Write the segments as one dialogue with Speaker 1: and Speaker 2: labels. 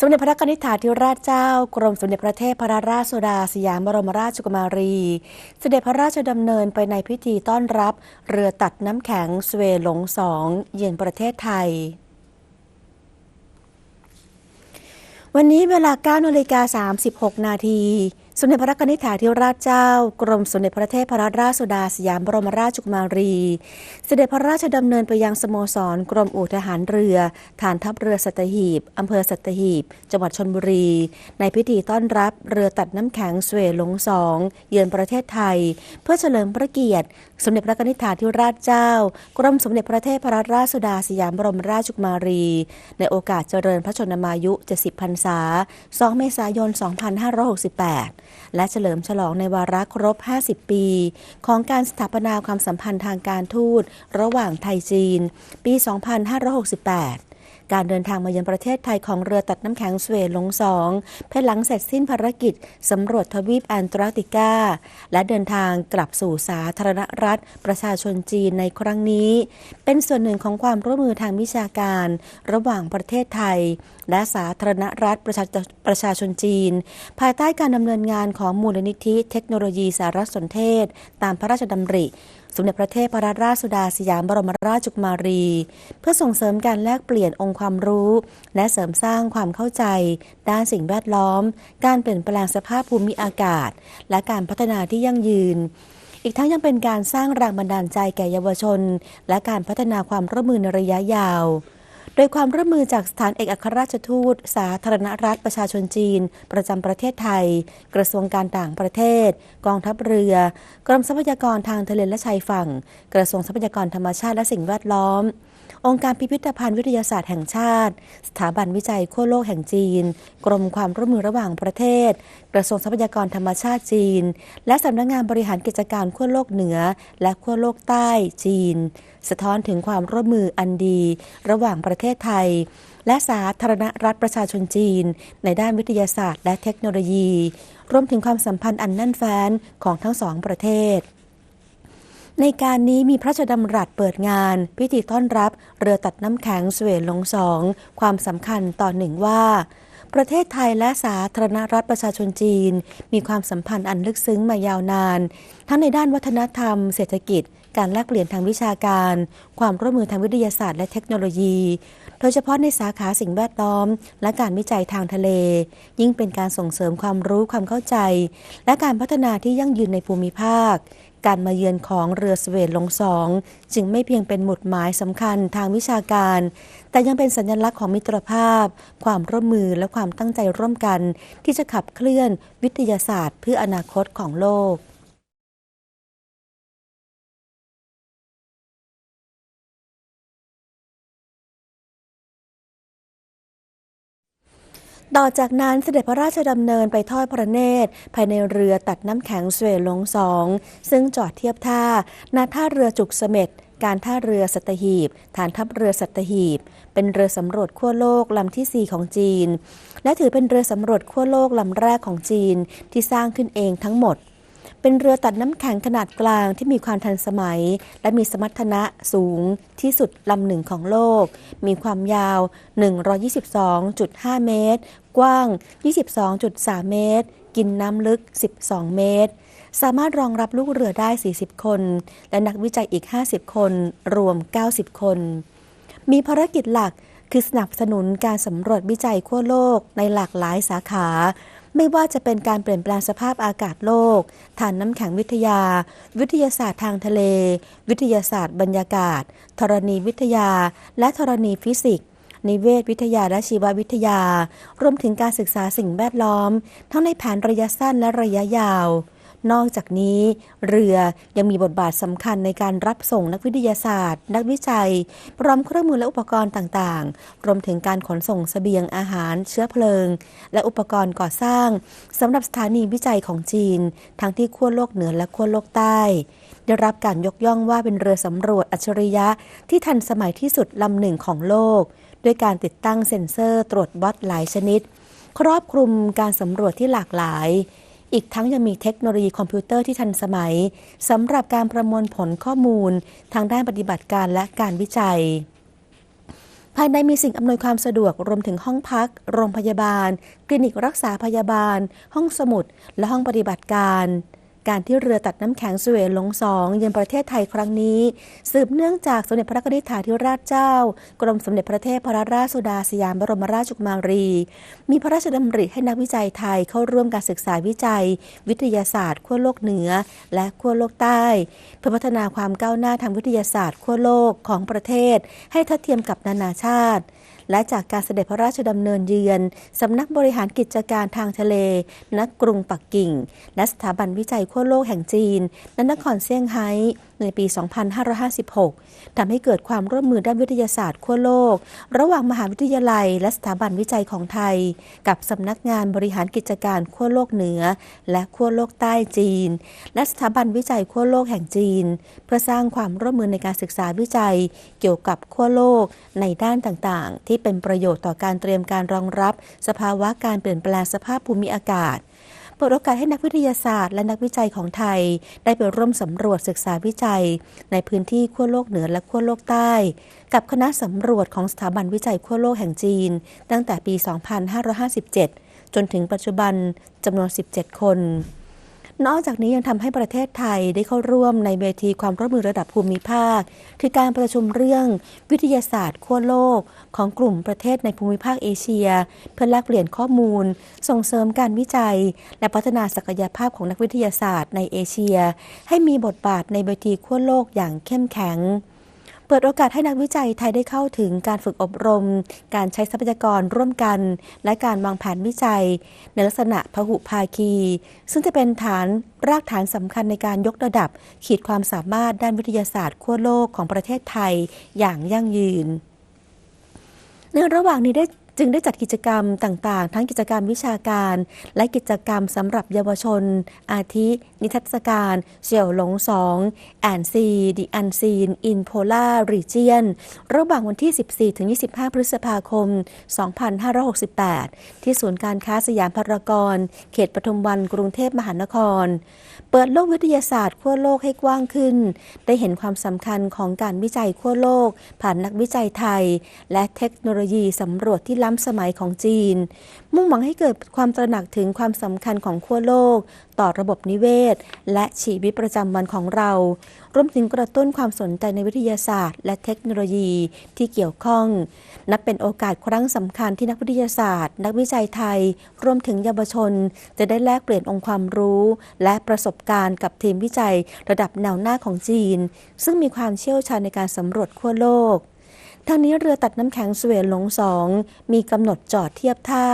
Speaker 1: สมเด็จพระนิธิถาธิราชเจ้า กรมสมเด็จพระเทพรราชสุดาสยามบรมราชกุมารี เสด็จพระราชดำเนินไปในพิธีต้อนรับ เรือตัดน้ำแข็งสเวหลงสองเยือนประเทศไทยวันนี้เวลา9นาฬิกา36 นาที สมเด็จพระนิธิถาธิราชเจ้า กรมสมเด็จพระเทพรราชสุดาสยามบรมราชกุมารี เสด็จพระราชดำเนินไปยังสโมสร กรมอู่ทหารเรือ ฐานทัพเรือสัตหีบอำเภอสัตหีบ จังหวัดชนบุรี ในพิธีต้อนรับเรือตัดน้ำแข็งสเวหลงสอง เยือนประเทศไทย เพื่อเฉลิมพระเกียรติ สมเด็จพระนิธิถาธิราชเจ้า กรมสมเด็จพระเทพรราชสุดาสยามบรมราชกุมารี ในโอกาสเจริญพระชนมายุ 70 พรรษา 2 เมษายน 2568และเฉลิมฉลองในวาระครบ 50 ปี ของการสถาปนาความสัมพันธ์ทางการทูต ระหว่างไทยจีน ปี 2568 การเดินทางมาเยือนประเทศไทยของเรือตัดน้ำแข็งสเวลงสองภายหลังเสร็จสิ้นภารกิจสำรวจทวีปแอนตาร์กติกา และเดินทางกลับสู่สาธารณรัฐ ประชาชนจีนในครั้งนี้ เป็นส่วนหนึ่งของความร่วมมือทางวิชาการ ระหว่างประเทศไทย และสาธารณรัฐประชาประชาชนจีน ภายใต้การดำเนินงานของมูลนิธิเทคโนโลยีสารสนเทศ ตามพระราชดำริ สมเด็จพระเทพรราชสุดาสยามบรมราชจุมารี เพื่อส่งเสริมการแลกเปลี่ยนองค์ความรู้ และเสริมสร้างความเข้าใจ ด้านสิ่งแวดล้อม การเปลี่ยนแปลงสภาพภูมิอากาศ และการพัฒนาที่ยั่งยืน อีกทั้งยังเป็นการสร้างแรงบันดาลใจแก่เยาวชน และการพัฒนาความร่วมมือในระยะยาว โดยความร่วมมือจากสถานเอกอัครราชทูต สาธารณรัฐประชาชนจีน ประจำประเทศไทย กระทรวงการต่างประเทศ กองทัพเรือ กรมทรัพยากรทางทะเลและชายฝั่ง กระทรวงทรัพยากรธรรมชาติและสิ่งแวดล้อม องค์การพิพิธภัณฑ์วิทยาศาสตร์แห่งชาติ สถาบันวิจัยขั้วโลกแห่งจีน กรมความร่วมมือระหว่างประเทศ กระทรวงทรัพยากรธรรมชาติจีน และสำนักงงานบริหารกิจการขั้วโลกเหนือ และขั้วโลกใต้จีน สะท้อนถึงความร่วมมืออันดี ระหว่างประเทศไทย และสาธารณรัฐประชาชนจีน ในด้านวิทยาศาสตร์ และเทคโนโลยี รวมถึงความสัมพันธ์อันแน่นแฟ้นของทั้งสองประเทศ ในการนี้มีพระราชดำรัสเปิดงาน พิธีต้อนรับเรือตัดน้ำแข็งสเวลงสองความสำคัญต่อหนึ่งว่า ประเทศไทยและสาธารณรัฐประชาชนจีน มีความสัมพันธ์อันลึกซึ้งมายาวนาน ทั้งในด้านวัฒนธรรม เศรษฐกิจ การแลกเปลี่ยนทางวิชาการ ความร่วมมือทางวิทยาศาสตร์และเทคโนโลยี โดยเฉพาะในสาขาสิ่งแวดล้อม และการวิจัยทางทะเล ยิ่งเป็นการส่งเสริมความรู้ความเข้าใจ และการพัฒนาที่ยั่งยืนในภูมิภาค การมาเยือนของเรือสเวตลงสอง จึงไม่เพียงเป็นหมุดหมายสำคัญทางวิชาการ แต่ยังเป็นสัญลักษณ์ของมิตรภาพ ความร่วมมือและความตั้งใจร่วมกัน ที่จะขับเคลื่อนวิทยาศาสตร์เพื่ออนาคตของโลก ต่อจากนั้นเสด็จพระราชดำเนินไปทอดพระเนตร ภายในเรือตัดน้ำแข็งสเวลงสองซึ่งจอดเทียบท่าณท่าเรือจุกเสม็ดการท่าเรือสัตหีบ ฐานทัพเรือสัตหีบ เป็นเรือสำรวจขั้วโลกลำที่ 4 ของจีน และถือเป็นเรือสำรวจขั้วโลกลำแรกของจีนที่สร้างขึ้นเองทั้งหมด เป็นเรือตัดน้ำแข็งขนาดกลางที่มีความทันสมัย และมีสมรรถนะสูงที่สุดลำหนึ่งของโลก มีความยาว 122.5 เมตร กว้าง 22.3 เมตร กินน้ำลึก 12 เมตร สามารถรองรับลูกเรือได้ 40 คน และนักวิจัยอีก 50 คน รวม 90 คน มีภารกิจหลักคือสนับสนุนการสำรวจวิจัยขั้วโลกในหลากหลายสาขา ไม่ว่าจะเป็นการเปลี่ยนแปลงสภาพอากาศโลก ฐานน้ำแข็งวิทยา วิทยาศาสตร์ทางทะเล วิทยาศาสตร์บรรยากาศ ธรณีวิทยา และธรณีฟิสิกส์นิเวศวิทยาและชีววิทยา รวมถึงการศึกษาสิ่งแวดล้อม ทั้งในแผนระยะสั้นและระยะยาว นอกจากนี้ เรือยังมีบทบาทสำคัญในการรับส่งนักวิทยาศาสตร์ นักวิจัย พร้อมเครื่องมือและอุปกรณ์ต่างๆ รวมถึงการขนส่งสเสบียงอาหารเชื้อเพลิง และอุปกรณ์ก่อสร้างสำหรับสถานีวิจัยของจีน ทั้งที่ขั้วโลกเหนือและขั้วโลกใต้ ได้รับการยกย่องว่าเป็นเรือสำรวจอัจฉริยะที่ทันสมัยที่สุดลำหนึ่งของโลก ด้วยการติดตั้งเซ็นเซอร์ตรวจวัดหลายชนิด ครอบคลุมการสำรวจที่หลากหลาย อีกทั้งยังมีเทคโนโลยีคอมพิวเตอร์ที่ทันสมัยสำหรับการประมวลผลข้อมูล ทางด้านปฏิบัติการและการวิจัย ภายในมีสิ่งอำนวยความสะดวกรวมถึงห้องพัก โรงพยาบาล คลินิกรักษาพยาบาล ห้องสมุด และห้องปฏิบัติการ การที่เรือตัดน้ำแข็งสเวลงสองเยือนประเทศไทยครั้งนี้ สืบเนื่องจากสมเด็จพระนิธิาธิราชเจ้า กรมสมเด็จพระเทพพระราชสุดาสยามบรมราชกุมารี มีพระราชดำริให้นักวิจัยไทยเข้าร่วมการศึกษาวิจัย วิทยาศาสตร์ขั้วโลกเหนือ และขั้วโลกใต้ เพื่อพัฒนาความก้าวหน้าทางวิทยาศาสตร์ขั้วโลกของประเทศ ให้ทัดเทียมกับนานาชาติ และจากการเสด็จพระราชดำเนินเยือนสำนักบริหารกิจการทางทะเล ณ กรุงปักกิ่ง และสถาบันวิจัยขั้วโลกแห่งจีนณนครเซี่ยงไฮ้ในปี 2556 ทำให้เกิดความร่วมมือด้านวิทยาศาสตร์ขั้วโลก ระหว่างมหาวิทยาลัย และสถาบันวิจัยของไทย กับสำนักงานบริหารกิจการขั้วโลกเหนือ และขั้วโลกใต้จีน และสถาบันวิจัยขั้วโลกแห่งจีน เพื่อสร้างความร่วมมือในการศึกษาวิจัย เกี่ยวกับขั้วโลกในด้านต่างๆ ที่เป็นประโยชน์ต่อการเตรียมการรองรับ สภาวะการเปลี่ยนแปลงสภาพภูมิอากาศ ปิดโอกาสให้นักวิทยาศาสตร์และนักวิจัยของไทย ได้ไปร่วมสำรวจศึกษาวิจัย ในพื้นที่ขั้วโลกเหนือและขั้วโลกใต้ กับคณะสำรวจของสถาบันวิจัยขั้วโลกแห่งจีน ตั้งแต่ปี 2557 จนถึงปัจจุบันจำนวน 17 คน นอกจากนี้ยังทำให้ประเทศไทยได้เข้าร่วมในเวทีความร่วมมือระดับภูมิภาค คือการประชุมเรื่องวิทยาศาสตร์ขั้วโลก ของกลุ่มประเทศในภูมิภาคเอเชีย เพื่อแลกเปลี่ยนข้อมูล ส่งเสริมการวิจัย และพัฒนาศักยภาพของนักวิทยาศาสตร์ในเอเชีย ให้มีบทบาทในเวทีขั้วโลกอย่างเข้มแข็ง เปิดโอกาสให้นักวิจัยไทยได้เข้าถึงการฝึกอบรม การใช้ทรัพยากรร่วมกัน และการวางแผนวิจัย ในลักษณะพหุภาคี ซึ่งจะเป็นฐานรากฐานสำคัญในการยกระดับ ขีดความสามารถด้านวิทยาศาสตร์ขั้วโลกของประเทศไทยอย่างยั่งยืนในระหว่างนี้ได้ จึงได้จัดกิจกรรมต่างๆ ทั้งกิจกรรมวิชาการ และกิจกรรมสำหรับเยาวชน อาทิ นิทรรศการเสี่ยวหลงสองแอนซีดิอันซีนอินโพลารีเจียนระหว่างวันที่ 14-25 พฤษภาคม 2568 ที่ศูนย์การค้าสยามพารากอนเขตปทุมวันกรุงเทพมหานคร เปิดโลกวิทยาศาสตร์ขั้วโลกให้กว้างขึ้น ได้เห็นความสำคัญของการวิจัยขั้วโลก ผ่านนักวิจัยไทย และเทคโนโลยีสำรวจที่ล้ำสมัยของจีน มุ่งหวังให้เกิดความตระหนักถึงความสำคัญของขั้วโลก ต่อระบบนิเวศ และชีวิตประจำวันของเรา รวมถึงกระตุ้นความสนใจในวิทยาศาสตร์ และเทคโนโลยีที่เกี่ยวข้อง นับเป็นโอกาสครั้งสำคัญที่นักวิทยาศาสตร์ นักวิจัยไทย รวมถึงเยาวชน จะได้แลกเปลี่ยนองค์ความรู้ และประสบการณ์กับทีมวิจัย ระดับแนวหน้าของจีน ซึ่งมีความเชี่ยวชาญในการสำรวจขั้วโลก ทางนี้เรือตัดน้ำแข็งสเวลหลงสอง มีกำหนดจอดเทียบท่า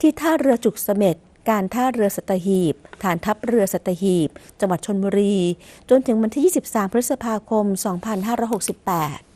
Speaker 1: ที่ท่าเรือจุกเสม็ดการท่าเรือสัตหีบ ฐานทัพเรือสัตหีบ จังหวัดชนบุรี จนถึงวันที่ 23 พฤษภาคม 2568